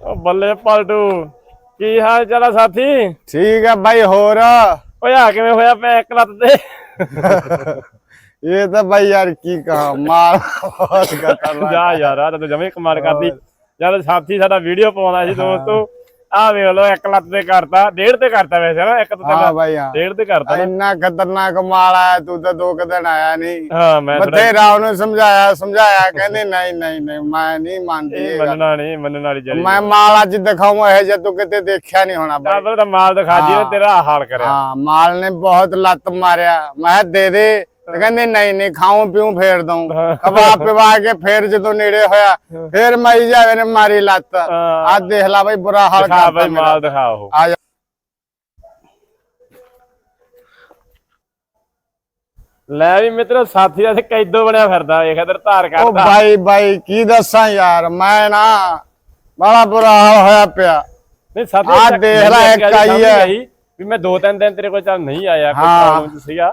ਉਹ ਬੱਲੇ ਪਲਟੂ ਕੀ ਹਾਲ ਚਾਲ ਆ ਸਾਥੀ? ਠੀਕ ਹੈ ਬਾਈ ਹੋਰ? ਓਏ ਆ ਕਿਵੇਂ ਹੋਇਆ ਪਿਆ ਇੱਕ ਲੱਤ ਤੇ? ਇਹ ਤਾਂ ਬਾਈ ਯਾਰ ਕੀ ਕਹਾ ਬਹੁਤ ਖਤਰਨਾਕ ਜਾ ਯਾਰ ਆ ਤਾਂ ਜਮੇ ਕਮਾਲ ਕਰਦੀ। ਜਦ ਸਾਥੀ ਸਾਡਾ ਵੀਡੀਓ ਪਾਉਂਦਾ ਸੀ ਦੋਸਤੋ। ਆ ਵੇਖ ਲਓ ਇੱਕ ਲੱਤ ਤੇ ਕਰਤਾ ਡੇਢ ਤੇ ਕਰਤਾ ਵੈਸੇ ਨਾ ਇੱਕ ਤੋਂ ਹਾਂ ਬਾਈ ਹਾਂ। ਡੇਢ ਤੇ ਕਰਤਾ ਇੰਨਾ ਖਤਰਨਾਕ ਮਾਲ ਆਇਆ ਤੂੰ ਤਾਂ ਦੋ ਕੁ ਦਿਨ ਆਇਆ ਨਹੀਂ। ਹਾਂ ਮੈਂ ਬਥੇਰਾ ਉਹਨੂੰ ਸਮਝਾਇਆ ਸਮਝਾਇਆ ਕਹਿੰਦੇ ਨਹੀਂ ਨਹੀਂ ਨਹੀਂ ਮੈਂ ਨਹੀਂ ਮੰਨਦੀ। ਮੰਨਣਾ ਨਹੀਂ ਮੰਨਣ ਵਾਲੀ ਜਰੀ ਮੈਂ ਮਾਲ ਅੱਜ ਦਿਖਾਉਂ ਇਹ ਜੇ ਤੂੰ ਕਿਤੇ ਦੇਖਿਆ ਨਹੀਂ ਹੋਣਾ ਬਾਈ। ਤਾਂ ਮਾਲ ਦਿਖਾ ਜੀ। ਤੇਰਾ ਹਾਲ ਕਰਿਆ। ਹਾਂ ਮਾਲ ਨੇ ਬਹੁਤ ਲੱਤ ਮਾਰਿਆ। ਮੈਂ ਦੇ ਦੇ ਤੇ ਕਹਿੰਦੇ ਨਹੀਂ ਨਹੀਂ ਖਾਉਂ ਪੀਉਂ ਫੇਰ ਦਊਂ। ਖਵਾ ਪਿਵਾ ਕੇ ਫੇਰ ਜਦੋਂ ਨੇੜੇ ਹੋਇਆ ਫੇਰ ਮਾਈ ਜਾਵੇ ਨੇ ਮਾਰੀ ਲੱਤ। ਆ ਦੇਖ ਲੈ ਬਾਈ ਬੁਰਾ ਹਾਲ ਕਰਤਾ ਬਈ। ਮਾਲ ਦਿਖਾ ਉਹ ਆ ਜਾ ਲੈ ਵੀ ਮਿੱਤਰੋ ਸਾਥੀ ਦਾ ਤੇ ਕੈਦੋ ਬਣਿਆ ਫਿਰਦਾ ਵੇਖ ਇਧਰ ਧਾਰ ਉਹ ਕੱਢਦਾ ਬਾਈ ਬਾਈ ਕੀ ਦੱਸਾਂ ਯਾਰ ਮੈਂ ਨਾ ਬੜਾ ਬੁਰਾ ਹਾਲ ਹੋਇਆ ਪਿਆ ਨਹੀਂ ਸਾਥੀ ਇੱਕ- ਦੇਖ ਲੈ ਇੱਕ ਆਈ ਹੈ। ਵੀ ਮੈਂ ਦੋ ਤਿੰਨ ਦਿਨ ਤੇਰੇ ਕੋਲ ਚੱਲ ਨਹੀਂ ਆਇਆ ਕੋਈ। ਪ੍ਰੋਬਲਮ ਸੀਗਾ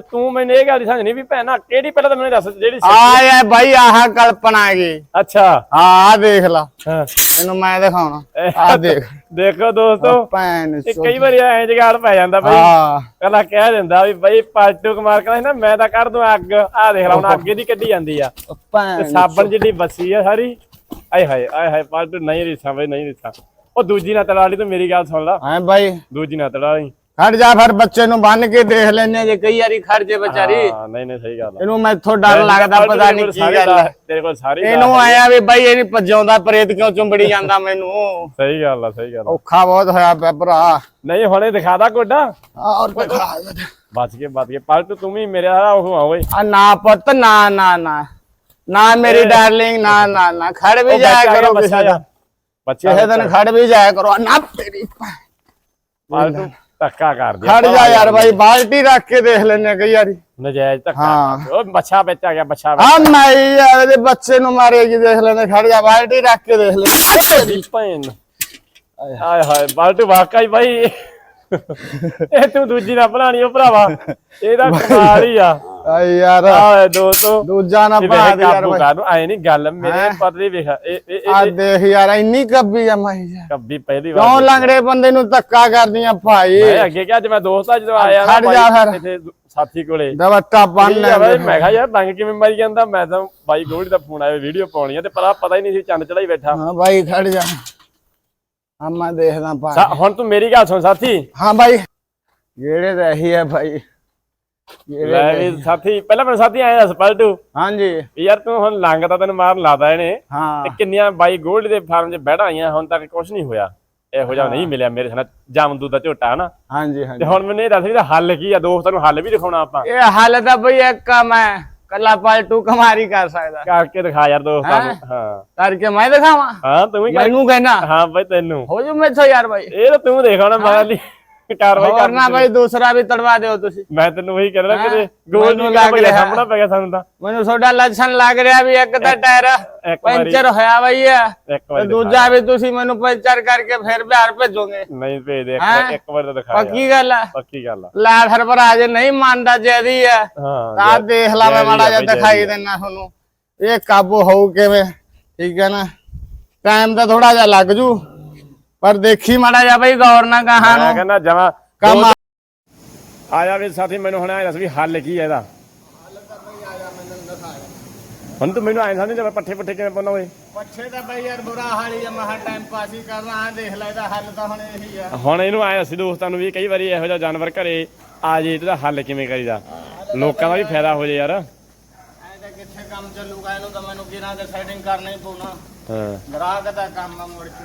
ਤੇ ਤੂੰ ਮੈਨੂੰ ਇਹ ਗੱਲ ਦੀ ਸਮਝ ਨਹੀਂ ਵੀ ਭੈਣਾ ਕਿਹੜੀ ਪਹਿਲਾਂ ਤਾਂ ਮੈਨੂੰ ਦੱਸ ਜਿਹੜੀ ਆ ਯਾ ਬਾਈ ਆਹ ਕਲਪਨਾ ਹੈਗੀ। ਅੱਛਾ। ਆ ਦੇਖ ਲਾ। ਹਾਂ। ਇਹਨੂੰ ਮੈਂ ਦਿਖਾਉਣਾ। ਆ ਦੇਖ। ਦੇਖੋ ਦੋਸਤੋ ਭੈਣ ਇਹ। ਕਈ ਵਾਰੀ ਐਂ ਜਗਾੜ ਪੈ ਜਾਂਦਾ ਬਈ। ਹਾਂ। ਪਹਿਲਾਂ ਕਹਿ ਦਿੰਦਾ ਵੀ ਬਈ ਪਾਲਟੂ ਕੁਮਾਰ ਕਹਿੰਦਾ ਨਾ ਮੈਂ ਤਾਂ ਕੱਢ ਦੂੰ ਅੱਗ। ਆ ਦੇਖ ਲੈ ਹੁਣ ਅੱਗੇ ਦੀ ਕੱਢੀ ਜਾਂਦੀ ਆ। ਭੈਣ ਸਾਬਣ ਜਿੱਡੀ ਬੱਸੀ ਆ ਸਾਰੀ। ਆਏ ਹਾਏ ਆਏ ਹਾਏ ਪਾਲਟੂ ਨਹੀਂ ਰੀਸਾਂ ਬਈ ਨਹੀਂ ਰੀਸਾਂ। ਉਹ ਦੂਜੀ ਨਾ ਤੜਾ ਲਈ ਤੂੰ ਮੇਰੀ ਗੱਲ ਸੁਣ ਲਾ। ਹੈ ਬਾਈ। ਦੂਜੀ ਨਾ ਤੜਾ ਲਈ ਖੜ ਜਾ ਫਿਰ ਬੱਚੇ ਨੂੰ ਬੰਨ ਕੇ ਦੇਖ ਲੈਨੇ ਜੇ ਕਈ ਵਾਰੀ ਖੜ ਜੇ ਵਿਚਾਰੀ। ਹਾਂ ਨਹੀਂ ਨਹੀਂ ਸਹੀ ਗੱਲ ਆ। ਇਹਨੂੰ ਮੈਥੋਂ ਡਰ ਲੱਗਦਾ ਪਤਾ ਨਹੀਂ ਕੀ ਗੱਲ ਹੈ ਤੇਰੇ ਕੋਲ ਸਾਰੀ ਇਹਨੂੰ ਆਇਆ ਵੀ ਬਾਈ ਇਹ ਨਹੀਂ ਭੱਜਾਉਂਦਾ ਪ੍ਰੇਤ ਕਿਉਂ ਚੁੰਬੜੀ ਜਾਂਦਾ ਮੈਨੂੰ? ਸਹੀ ਗੱਲ ਆ ਸਹੀ ਗੱਲ ਆ। ਔਖਾ ਬਹੁਤ ਹੋਇਆ ਪਿਆ ਭਰਾ। ਨਹੀਂ ਹੁਣੇ ਦਿਖਾਦਾ ਕੋਡਾ ਔਰ ਦਿਖਾ ਬਚ ਕੇ ਬਚ ਕੇ ਪਾਲਟੂ ਤੂੰ ਵੀ ਮੇਰੇ ਵਾਲਾ ਉਹ ਆ ਓਏ। ਆ ਨਾ ਪੁੱਤ ਨਾ ਨਾ ਨਾ। ਨਾ ਮੇਰੀ ਡਾਰਲਿੰਗ ਨਾ ਨਾ ਨਾ। ਖੜ ਵੀ ਜਾਇਆ ਕਰੋ ਆ, ਕਿਸੇ ਬੱਚਾ ਦਿਨ। ਆ। ਬੱਚਾ ਕਿਸੇ ਦਿਨ ਖੜ ਵੀ ਜਾਇਆ ਕਰੋ। ਨਾ ਤੇਰੀ ਭੈਣ। ਧੱਕਾ ਕਰ ਦਿਆ ਖੜ ਜਾ ਯਾਰ ਬਾਈ ਬਾਲਟੀ ਰੱਖ ਕੇ ਦੇਖ ਲੈਨੇ ਕਈ ਵਾਰੀ। ਨਜਾਇਜ਼ ਧੱਕਾ ਹਾਂ। ਉਹ ਬੱਚਾ ਵਿੱਚ ਆ ਗਿਆ ਬੱਚਾ। ਆ ਮੈਂ ਯਾਰ ਇਹਦੇ ਬੱਚੇ ਨੂੰ ਮਾਰੇਗੀ ਦੇਖ ਲੈਨੇ ਖੜ ਜਾ ਬਾਲਟੀ ਰੱਖ ਕੇ ਦੇਖ ਲੈ ਤੇਰੀ ਭੈਣ। ਆਏ ਹਾਏ ਬਾਲਟੂ ਵਾਕਈ ਭਾਈ ਇਹ ਤੂੰ ਦੂਜੀ ਨਾ ਬਣਾਣੀ ਉਹ ਭਰਾਵਾ। ਇਹਦਾ ਕਮਾਲ ਹੀ ਆ। ਆ ਯਾਰ। ਆਏ ਦੋਸਤੋ। ਦੂਜਾ ਨਾ ਇਹ ਪਾ ਵੇਖ ਦੇ ਯਾਰ ਕਾਬੂ ਬਾਈ। ਕਰ ਨੂੰ ਆਏ ਨਹੀਂ ਗੱਲ ਮੇਰੇ ਹੈਂ? ਪਤਲੀ ਵੇਖ ਇਹ ਇਹ ਆ ਇਹ ਦੇਖ ਯਾਰ ਇੰਨੀ ਕੱਬੀ ਆ ਮੈਂ ਯਾਰ ਕੱਬੀ ਪਹਿਲੀ ਕਿਉਂ ਵਾਰ ਲੰਗੜੇ ਬੰਦੇ ਨੂੰ ਧੱਕਾ ਕਰਦੀਆਂ ਭਾਈ? ਮੈਂ ਅੱਗੇ ਕਿ ਅੱਜ ਮੈਂ ਦੋਸਤ ਆ ਜਦੋਂ ਆਇਆ ਖੜ ਜਾ ਫਿਰ। ਇੱਥੇ ਸਾਥੀ ਕੋਲੇ। ਦਵੱਟਾ ਬੰਨ ਲੈ ਆ ਮੈਂ ਕਿਹਾ ਯਾਰ ਡੰਗ ਕਿਵੇਂ ਮਾਰੀ ਜਾਂਦਾ? ਮੈਂ ਤਾਂ ਬਾਈ ਗੋੜੀ ਦਾ ਫੋਨ ਆਇਆ ਵੀਡੀਓ ਪਾਉਣੀ ਆ ਤੇ ਪਤਾ ਪਤਾ ਹੀ ਨਹੀਂ ਸੀ ਚੰਦ ਚੜਾਈ ਬੈਠਾ। ਹਾਂ ਬਾਈ ਖੜ ਜਾ। ਹਾਂ ਮੈਂ ਦੇਖਦਾ ਪਾ ਹੁਣ ਤੂੰ ਮੇਰੀ ਗੱਲ ਸੁਣ ਸਾਥੀ। ਹਾਂ ਬਾਈ। ਜਿਹੜੇ ਰਹੀ ਹੈ ਭਾਈ। ਜਿਹੜੇ ਲੈ ਵੀ ਸਾਥੀ ਪਹਿਲਾਂ ਮੈਨੂੰ ਸਾਥੀ ਆਇਆ ਦੱਸ ਪਲਟੂ। ਹਾਂਜੀ। ਯਾਰ ਤੂੰ ਹੁਣ ਲੰਗ ਤਾਂ ਤੈਨੂੰ ਮਾਰਨ ਲਾਦਾ ਇਹਨੇ। ਹਾਂ। ਤੇ ਕਿੰਨੀਆਂ ਬਾਈ ਗੋਲਡ ਦੇ ਫਾਰਮ 'ਚ ਬੈਠਾ ਆਈਆਂ ਹੁਣ ਤੱਕ ਕੁਝ ਨਹੀਂ ਹੋਇਆ। ਇਹੋ ਜਿਹਾ ਨਹੀਂ ਮਿਲਿਆ ਮੇਰੇ ਸਾਹਮਣੇ ਜਾਮਦੂ ਦਾ ਝੋਟਾ ਹਨਾ? ਹਾਂਜੀ ਤੇ ਹਾਂਜੀ ਹੁਣ ਮੈਨੂੰ ਇਹ ਦੱਸ ਵੀ ਹੱਲ ਕੀ ਆ? ਦੋਸਤਾਂ ਨੂੰ ਹੱਲ ਵੀ ਦਿਖਾਉਣਾ ਆਪਾਂ। ਇਹ ਹਾਲ ਤਾਂ ਬਈ ਇੱਕ ਕੰਮ ਹੈ ਕੱਲਾ ਪਲਟੂ ਕਮਾਰੀ ਕਰ ਸਕਦਾ। ਕਰਕੇ ਦਿਖਾ ਯਾਰ ਦੋਸਤਾਂ ਨੂੰ। ਹਾਂ? ਕਰਕੇ ਮੈਂ ਦਿਖਾਵਾਂ? ਹਾਂ ਤੂੰ ਮੈਨੂੰ ਕਹਿਣਾ। ਹਾਂ ਬਾਈ ਤੈਨੂੰ। ਹੋ ਜੂ ਮੈਥੋਂ ਯਾਰ ਬਾਈ। ਇਹ ਤਾਂ ਤੂੰ ਦੇਖਾਉਣਾ ਮੈਂ ਲਈ ਕਾਰਵਾਈ ਹੋਰ ਨਾ ਬਾਈ ਦੂਸਰਾ ਵੀ ਤੜਵਾ ਦਿਓ ਤੁਸੀਂ ਮੈਂ ਤੈਨੂੰ ਉਹੀ ਕਹਿ ਰਿਹਾ ਹੈਂ? ਕਿ ਗੋਲ ਨੂੰ ਲੱਗ ਰਿਹਾ। ਸਾਹਮਣਾ ਪੈ ਗਿਆ ਸਾਨੂੰ ਤਾਂ ਮੈਨੂੰ ਤੁਹਾਡਾ ਲੱਛਣ ਲੱਗ ਰਿਹਾ ਵੀ ਇੱਕ ਤਾਂ ਟਾਇਰ ਪੰਚਰ ਹੋਇਆ ਬਈ ਹੈ। ਦੂਜਾ ਵੀ ਤੁਸੀਂ ਮੈਨੂੰ ਪੰਚਰ ਕਰਕੇ ਫਿਰ ਬਿਹਾਰ ਭੇਜੋਗੇ ਨਹੀਂ ਭੇਜ ਦੇ ਇੱਕ? ਵਾਰ ਤਾਂ ਦਿਖਾ। ਪੱਕੀ ਗੱਲ ਹੈ ਪੱਕੀ ਗੱਲ ਆ ਲੈ ਫਿਰ ਭਰਾ ਜੇ ਨਹੀਂ ਮੰਨਦਾ ਜੈਦੀ ਹਾਂ ਤਾਂ ਦੇਖ ਲਾ ਮੈਂ ਮਾੜਾ ਜਿਹਾ ਆ ਦਿਖਾਈ। ਦਿੰਨਾ ਤੁਹਾਨੂੰ ਇਹ ਕਾਬੂ ਹੋਊ ਕਿਵੇਂ ਠੀਕ ਹੈ ਨਾ ਟਾਈਮ ਤਾਂ ਥੋੜਾ ਜਿਹਾ ਲੱਗ ਜੂ ਪਰ ਦੇਖੀ ਮਾੜਾ ਜਿਹਾ ਬਈ ਗੌਰ ਨਾਲ ਕਹਾਂ ਮੈਂ ਨੂੰ। ਕਹਿੰਦਾ ਜਮਾ ਕੰਮ ਆ। ਜਾ ਵੀ ਸਾਥੀ ਮੈਨੂੰ ਹੁਣ ਐ ਦੱਸ ਵੀ ਹੱਲ ਕੀ ਹੈ ਇਹਦਾ। ਹੁਣ ਤੂੰ ਮੈਨੂੰ ਐਂ ਸਮਝ ਜਾ ਪੱਠੇ ਪੱਠੇ ਕਿਵੇਂ ਪਾਉਣਾ ਓਏ? ਪੱਛੇ ਤਾਂ ਬਈ ਯਾਰ ਬੁਰਾ ਹਾਲ ਹੀ ਆ ਮਹਾ ਟਾਈਮ ਪਾਸ ਹੀ ਕਰਨਾ ਆ ਦੇਖ ਲੈ ਇਹਦਾ ਹੱਲ ਤਾਂ ਹੁਣ ਇਹੀ ਆ। ਹੁਣ ਇਹਨੂੰ ਐ ਅਸੀਂ ਦੋਸਤਾਂ ਨੂੰ ਵੀ ਕਈ ਵਾਰੀ ਇਹੋ ਜਿਹਾ ਜਾਨਵਰ ਘਰੇ ਆ ਜੇ ਇਹਦਾ ਹੱਲ ਕਿਵੇਂ ਕਰੀਦਾ? ਲੋਕਾਂ ਦਾ ਵੀ ਫਾਇਦਾ ਹੋ ਜੇ ਯਾਰ। ਐ ਤਾਂ ਕਿੱਥੇ ਕੰਮ ਚੱਲੂਗਾ ਇਹਨੂੰ ਤਾਂ ਮੈਨੂੰ ਕਿਰਾਂ ਤੇ ਸੈਟਿੰਗ ਕਰਨਾ ਹੀ ਪਊਣਾ। ਹਾਂ। ਗਰਾਹਕ ਦਾ ਕੰਮ ਆ ਮੁੜ ਕੇ।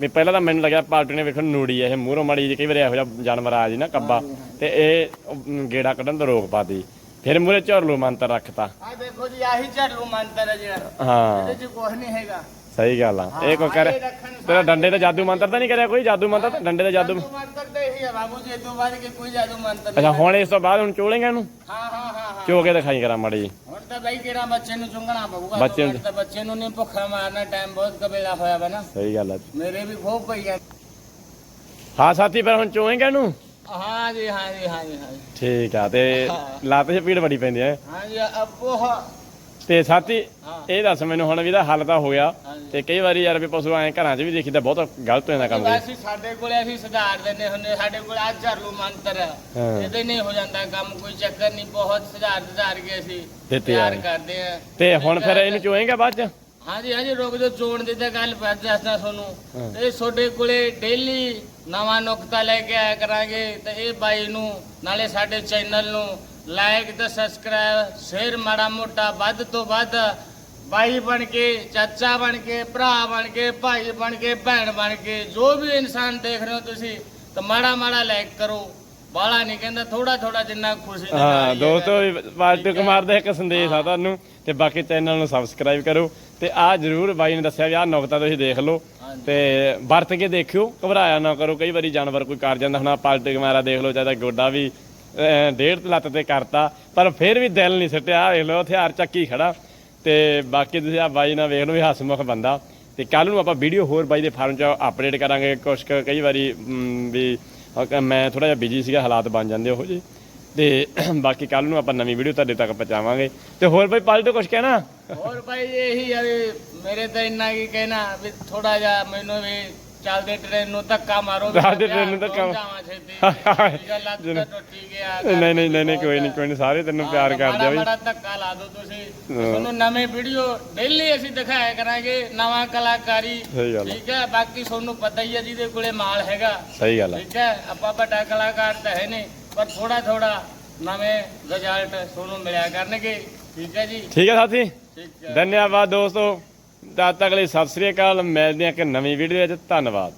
ਵੀ ਪਹਿਲਾਂ ਤਾਂ ਮੈਨੂੰ ਲੱਗਿਆ ਪਾਲਟੂ ਨੇ ਵੇਖਣ ਨੂੜੀ ਇਹ ਮੂਹਰੋਂ ਮਾੜੀ ਜਿਹੀ ਕਈ ਵਾਰ ਇਹੋ ਜਿਹਾ ਜਾਨਵਰ ਆ ਜੀ ਨਾ ਕੱਬਾ ਤੇ ਇਹ ਗੇੜਾ ਕੱਢਣ ਤੋਂ ਰੋਕ ਪਾ ਪਾਤੀ ਫਿਰ ਮੂਰੇ ਝੜਲੂ ਮੰਤਰ ਰੱਖਤਾ। ਆ ਦੇਖੋ ਜੀ ਆਹੀ ਝੜਲੂ ਮੰਤਰ ਹੈ ਜਿਹੜਾ। ਹਾਂ। ਇਹਦੇ ਚ ਕੁਝ ਨਹੀਂ ਹੈਗਾ। ਸਹੀ ਗੱਲ ਆ। ਇਹ ਕੋ ਕਰੇ ਤੇਰਾ ਡੰਡੇ ਦਾ ਜਾਦੂ ਮੰਤਰ ਤਾਂ ਨਹੀਂ ਕਰਿਆ ਕੋਈ? ਜਾਦੂ ਮੰਤਰ ਡੰਡੇ ਦਾ ਜਾਦੂ ਮੰਤਰ ਤੇ ਇਹੀ ਹੈ ਬਾਬੂ ਜੀ ਇਹ ਤੋਂ ਬਾਅਦ ਕਿ ਕੋਈ ਜਾਦੂ ਮੰਤਰ ਨਹੀਂ ਅੱਛਾ ਹੁਣ ਇਸ ਤੋਂ ਬਾਅਦ ਹੁਣ ਚੋਲੇਗਾ ਇਹਨੂੰ? ਹਾਂ ਹਾਂ ਹਾਂ ਹਾਂ। ਚੋ ਕੇ ਦਿਖਾਈ ਕਰਾਂ ਮਾੜੀ ਜੀ। ਹੁਣ ਤਾਂ ਬਈ ਕਿਹੜਾ ਬੱਚੇ ਨੂੰ ਚੁੰਗਣਾ ਪਊਗਾ ਬੱਚੇ ਨੂੰ- ਬੱਚੇ ਤਾਂ ਬੱਚੇ ਨੂੰ ਨਹੀਂ ਭੁੱਖਾ ਮਾਰਨਾ ਟਾਈਮ ਬਹੁਤ ਕਬੇਲਾ ਹੋਇਆ ਵਾ ਨਾ। ਸਹੀ ਗੱਲ ਆ ਮੇਰੇ ਵੀ ਖੋਪ ਪਈ ਆ। ਹਾਂ ਸਾਥੀ ਫਿਰ ਹੁਣ ਚੋਏਗਾ ਇਹਨੂੰ? ਹਾਂ ਜੀ ਹਾਂ ਜੀ ਹਾਂ ਜੀ ਹਾਂ ਠੀਕ ਆ ਤੇ ਲੱਤ 'ਚ ਪੀੜ ਬੜੀ ਪੈਂਦੀ ਹੈ ਹਾਂ ਜੀ ਅੱਬੋ ਹਾਂ ਤੇ ਸਾਥੀ ਹਾਂ ਇਹ ਦੱਸ ਮੈਨੂੰ ਹੁਣ ਵੀ ਇਹਦਾ ਹੱਲ ਤਾਂ ਹੋਇਆ ਹਾਂਜੀ। ਤੇ ਕਈ ਵਾਰੀ ਯਾਰ ਵੀ ਪਸ਼ੂ ਐ ਘਰਾਂ 'ਚ ਵੀ ਦੇਖੀਦਾ ਬਹੁਤ ਗਲਤ ਹੋ ਜਾਂਦਾ ਕੰਮ ਵੈਸੇ ਸਾਡੇ ਕੋਲੇ ਅਸੀਂ ਸੁਧਾਰ ਦਿੰਦੇ ਹੁੰਦੇ ਸਾਡੇ ਕੋਲ ਅੱਜ ਝਰਲੂ ਮੰਤਰ ਹੈ ਹਾਂ। ਇਹਦੇ ਨਹੀਂ ਹੋ ਜਾਂਦਾ ਕੰਮ ਕੋਈ ਚੱਕਰ ਨਹੀਂ ਬਹੁਤ ਸੁਧਾਰ ਸੁਧਾਰ ਕੇ ਅਸੀਂ ਦਿੱਤੇ ਤਿਆਰ ਆ। ਕਰਦੇ ਆ ਤੇ ਹੁਣ ਫਿਰ ਇਹਨੂੰ ਚੋਏਗਾ ਬਾਅਦ 'ਚ ਹਾਂਜੀ ਹਾਂਜੀ ਰੁਕ ਜੋ ਚੋਣ ਦੀ ਤਾਂ ਗੱਲ ਪੈ ਦੱਸਦਾ ਹਾਂ। ਤੁਹਾਨੂੰ ਤੇ ਤੁਹਾਡੇ ਕੋਲੇ ਡੇਲੀ ਨਵਾਂ ਨੁਕਤਾ ਲੈ ਕੇ ਆਇਆ ਕਰਾਂਗੇ ਤੇ ਇਹ ਬਾਈ ਨੂੰ ਨਾਲੇ ਸਾਡੇ ਚੈਨਲ ਨੂੰ ਲਾਈਕ ਤੇ ਸਬਸਕ੍ਰਾਈਬ ਸ਼ੇਅਰ ਮਾੜਾ ਮੋਟਾ ਵੱਧ ਤੋਂ ਵੱਧ। ਬਾਈ ਬਣ ਕੇ ਚਾਚਾ ਬਣ ਕੇ ਭਰਾ ਬਣ ਕੇ ਭਾਈ ਬਣ ਕੇ ਭੈਣ ਬਣ ਕੇ ਜੋ ਵੀ ਇਨਸਾਨ ਦੇਖ ਰਹੇ ਹੋ ਤੁਸੀਂ ਤਾਂ ਮਾੜਾ ਮਾੜਾ ਲਾਈਕ ਕਰੋ। ਬਾਲਾ ਨਹੀਂ ਕਹਿੰਦਾ ਥੋੜਾ ਥੋੜਾ ਜਿੰਨਾ ਖੁਸ਼ੀ ਦੇ ਨਾਲ ਹਾਂ ਦੋਸਤੋ। ਪਾਲਟੂ ਕੁਮਾਰ ਦਾ ਇੱਕ ਸੰਦੇਸ਼ ਆ ਤੁਹਾਨੂੰ ਤੇ ਬਾਕੀ ਚੈਨਲ ਨੂੰ ਸਬਸਕ੍ਰਾਈਬ ਕਰੋ। ਤੇ ਆ ਜਰੂਰ ਬਾਈ ਨੇ ਦੱਸਿਆ ਵੀ ਆਹ ਨੁਕਤਾ ਤੁਸੀਂ ਦੇਖ ਲਓ। ਤੇ ਵਰਤ ਕੇ ਦੇਖਿਓ ਘਬਰਾਇਆ ਨਾ ਕਰੋ। ਕਈ ਵਾਰੀ ਜਾਨਵਰ ਕੋਈ ਕਰ ਜਾਂਦਾ ਹੁਣ ਆਹ ਪਾਲਟੂ ਕੁਮਾਰਾ ਦੇਖ ਲਓ ਚਾਹਦਾ ਗੋਡਾ ਵੀ ਡੇਢ ਲੱਤ ਤੇ ਕਰਤਾ, ਪਰ ਫਿਰ ਵੀ ਦਿਲ ਨਹੀਂ ਸੱਟਿਆ। ਵੇਖ ਲਓ, ਹਥਿਆਰ ਚੱਕੀ ਖੜਾ। ਤੇ ਬਾਕੀ ਤੁਸੀਂ ਆ ਬਾਈ ਨਾਲ ਵੇਖ ਲਓ ਵੀ ਹਸਮੁਖ ਬੰਦਾ। ਤੇ ਕੱਲ ਨੂੰ ਆਪਾਂ ਵੀਡੀਓ ਹੋਰ ਬਾਈ ਦੇ ਫਾਰਮ 'ਚ ਅਪਡੇਟ ਕਰਾਂਗੇ। ਕੁਛ ਕੁ ਕਈ ਵਾਰੀ ਵੀ ਮੈਂ ਥੋੜਾ ਜਿਹਾ ਬਿਜ਼ੀ ਸੀਗਾ, ਹਾਲਾਤ ਬਣ ਜਾਂਦੇ ਉਹੋ ਜੀ ਤੇ ਬਾਕੀ ਕੱਲ ਨੂੰ ਆਪਾਂ ਨਵੀਂ ਵੀਡੀਓ ਤੁਹਾਡੇ ਤੱਕ ਪਹੁੰਚਾਵਾਂਗੇ। ਤੇ ਹੋਰ ਬਾਈ ਪਾਲਟੂ ਕੁਛ ਕਹਿਣਾ? ਹੋਰ ਭਾਈ ਇਹੀ ਆ ਵੀ ਮੇਰੇ ਤਾਂ ਇੰਨਾ ਕੀ ਕਹਿਣਾ, ਵੀ ਥੋੜਾ ਜਿਹਾ ਮੈਨੂੰ ਵੀ ਚੱਲਦੇ ਟ੍ਰੇਨ ਨੂੰ ਧੱਕਾ ਮਾਰੋ ਚੱਲਦੇ ਨੂੰ ਧੱਕਾ- ਪਹੁੰਚ ਜਾਵਾਂ ਛੇਤੀ। ਠੀਕ ਆ, ਲੱਤ ਤਾਂ ਟੁੱਟੀ ਗਿਆ ਨਹੀਂ ਨਹੀਂ ਨਹੀਂ ਨਹੀਂ ਕੋਈ ਨਹੀਂ ਕੋਈ ਨਹੀਂ ਸਾਰੇ ਤੈਨੂੰ ਪਿਆਰ ਕਰਦੇ ਆ ਬਈ। ਬੜਾ ਧੱਕਾ ਲਾ ਦਿਓ ਤੁਸੀਂ। ਤੁਹਾਨੂੰ ਨਵੇਂ ਵੀਡੀਓ ਡੇਲੀ ਅਸੀਂ ਦਿਖਾਇਆ ਕਰਾਂਗੇ ਨਵਾਂ ਕਲਾਕਾਰੀ। ਠੀਕ ਹੈ ਬਾਕੀ ਤੁਹਾਨੂੰ ਪਤਾ ਹੀ ਹੈ ਜਿਹਦੇ ਕੋਲੇ ਮਾਲ ਹੈਗਾ। ਸਹੀ ਗੱਲ ਠੀਕ ਹੈ ਆਪਾਂ ਵੱਡਾ ਕਲਾਕਾਰ ਤਾਂ ਹੈ ਨਹੀਂ ਪਰ ਥੋੜਾ ਥੋੜਾ ਨਵੇਂ ਰਿਜ਼ਲਟ ਤੁਹਾਨੂੰ ਮਿਲਿਆ ਕਰਨਗੇ। ਠੀਕ ਹੈ ਜੀ। ਠੀਕ ਹੈ ਸਾਥੀ। ਠੀਕ ਹੈ। ਧੰਨਵਾਦ ਦੋਸਤੋ। ਤਦ ਤੱਕ ਲਈ ਸਤਿ ਸ੍ਰੀ ਅਕਾਲ ਮਿਲਦੇ ਹਾਂ ਇੱਕ ਨਵੀਂ ਵੀਡੀਓ ਵਿੱਚ। ਧੰਨਵਾਦ।